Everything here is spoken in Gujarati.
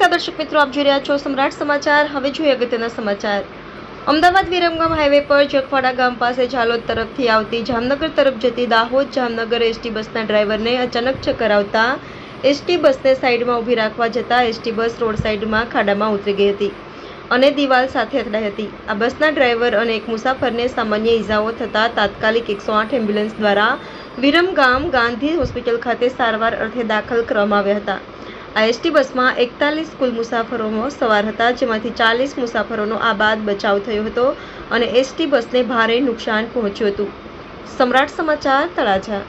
મિત્રો, આપ જોઈ રહ્યા છો સમ્રાટ સમાચાર. હવે જોઈએ અગત્યના સમાચાર. અમદાવાદ વિરમગામ હાઈવે પર જખવાડા ગામ પાસે ઝાલોદ તરફથી આવતી જામનગર તરફ જતી દાહોદ જામનગર એસટી બસના ડ્રાઈવરને અચાનક ચક્કર આવતા એસટી બસને સાઈડમાં ઊભી રાખવા જતાં એસટી બસ રોડ સાઈડમાં ખાડામાં ઉતરી ગઈ હતી અને દિવાલ સાથે અથડાઈ હતી. આ બસના ડ્રાઈવર અને એક મુસાફરને સામાન્ય ઈજાઓ થતાં તાત્કાલિક એકસો આઠ એમ્બ્યુલન્સ દ્વારા વિરમગામ ગાંધી હોસ્પિટલ ખાતે સારવાર અર્થે દાખલ કરવામાં આવ્યા હતા. આ એસટી બસમાં એકતાલીસ કુલ મુસાફરોનો સવાર હતા, જેમાંથી ચાલીસ મુસાફરોનો આ બાદ બચાવ થયો હતો અને એસટી બસને ભારે નુકસાન પહોંચ્યું હતું. સમ્રાટ સમાચાર તળાજા.